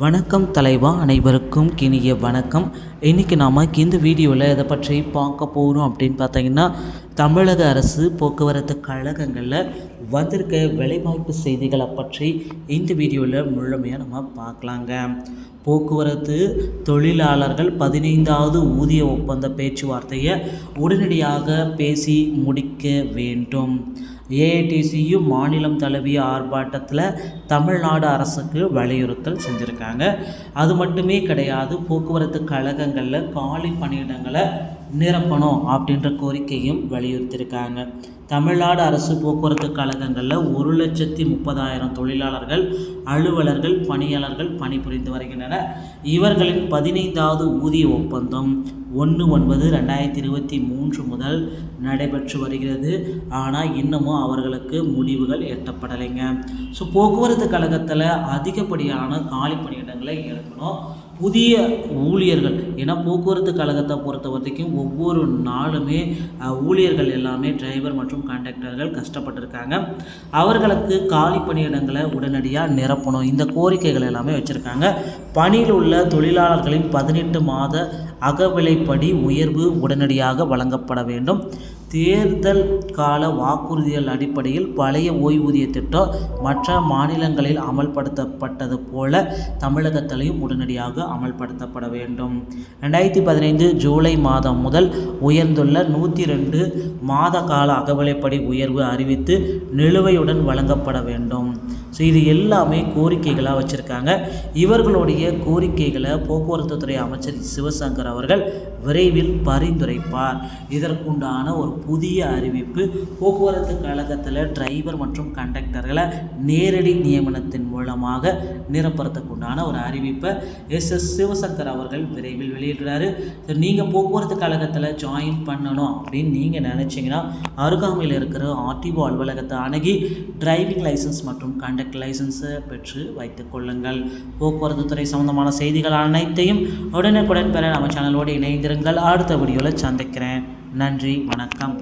வணக்கம் தலைவா அனைவருக்கும் கிணிய வணக்கம். இன்றைக்கி நாம் இந்த வீடியோவில் இதை பற்றி பார்க்க போகிறோம் அப்படின்னு பார்த்தீங்கன்னா தமிழக அரசு போக்குவரத்து கழகங்களில் வந்திருக்க வேலைவாய்ப்பு செய்திகளை பற்றி இந்த வீடியோவில் முழுமையாக நம்ம பார்க்கலாங்க. போக்குவரத்து தொழிலாளர்கள் பதினைந்தாவது ஊதிய ஒப்பந்த பேச்சுவார்த்தையை உடனடியாக பேசி முடிக்க வேண்டும். ஏஐடிசியு மாநிலம் தழுவிய ஆர்ப்பாட்டத்தில் தமிழ்நாடு அரசுக்கு வலியுறுத்தல் செஞ்சுருக்காங்க. அது மட்டுமே கிடையாது போக்குவரத்து கழகங்களில் காலி பணியிடங்களை நிரப்பணும் அப்படின்ற கோரிக்கையும் வலியுறுத்தியிருக்காங்க தமிழ்நாடு அரசு போக்குவரத்து கழகங்களில் ஒரு லட்சத்தி முப்பதாயிரம் தொழிலாளர்கள் அலுவலர்கள் பணியாளர்கள் பணிபுரிந்து வருகின்றனர். இவர்களின் பதினைந்தாவது ஊதிய ஒப்பந்தம் ஒன்று ஒன்பது ரெண்டாயிரத்தி இருபத்தி மூன்று முதல் நடைபெற்று வருகிறது. ஆனால் இன்னமும் அவர்களுக்கு முடிவுகள் எட்டப்படலைங்க. ஸோ போக்குவரத்து கழகத்தில் அதிகப்படியான காலி பணியிடங்களை எடுக்கணும் புதிய ஊழியர்கள். ஏன்னா போக்குவரத்து கழகத்தை பொறுத்த வரைக்கும் ஒவ்வொரு நாளுமே ஊழியர்கள் எல்லாமே டிரைவர் மற்றும் கண்டக்டர்கள் கஷ்டப்பட்டிருக்காங்க. அவர்களுக்கு காலி பணியிடங்களை உடனடியாக நிரப்பணும். இந்த கோரிக்கைகள் எல்லாமே வச்சுருக்காங்க. பணியில் உள்ள தொழிலாளர்களின் பதினெட்டு மாத அகவிலைப்படி உயர்வு உடனடியாக வழங்கப்பட வேண்டும். தேர்தல் கால வாக்குறுதிகள் அடிப்படையில் பழைய ஓய்வூதிய திட்டம் மற்ற மாநிலங்களில் அமல்படுத்தப்பட்டது போல தமிழகத்திலையும் உடனடியாக அமல்படுத்தப்பட வேண்டும். ரெண்டாயிரத்தி பதினைந்து ஜூலை மாதம் முதல் உயர்ந்துள்ள நூற்றி ரெண்டு மாத கால அகவிலைப்படி உயர்வு அறிவித்து நிலுவையுடன் வழங்கப்பட வேண்டும். ஸோ இது எல்லாமே கோரிக்கைகளாக வச்சுருக்காங்க. இவர்களுடைய கோரிக்கைகளை போக்குவரத்து துறை அமைச்சர் சிவசங்கர் அவர்கள் விரைவில் பரிந்துரைப்பார். இதற்குண்டான ஒரு புதிய அறிவிப்பு. போக்குவரத்து கழகத்தில் டிரைவர் மற்றும் கண்டக்டர்களை நேரடி நியமனத்தின் மூலமாக நிரப்புறதுக்குண்டான ஒரு அறிவிப்பை எஸ். எஸ். சிவசங்கர் அவர்கள் விரைவில் வெளியிடுறாரு. நீங்கள் போக்குவரத்து கழகத்தில் ஜாயின் பண்ணணும் அப்படின்னு நீங்கள் நினச்சிங்கன்னா அருகாமையில் இருக்கிற ஆர்டிஓ அலுவலகத்தை அணுகி டிரைவிங் லைசன்ஸ் மற்றும் கண்டக்ட் லைசன்ஸை பெற்று வைத்துக் கொள்ளுங்கள். போக்குவரத்து துறை சம்பந்தமான செய்திகள் அனைத்தையும் உடனுக்குடன் பெற நம்ம சேனலோடு இணைந்திருங்கள். அடுத்த வீடியோவில் சந்திக்கிறேன். நன்றி வணக்கம்.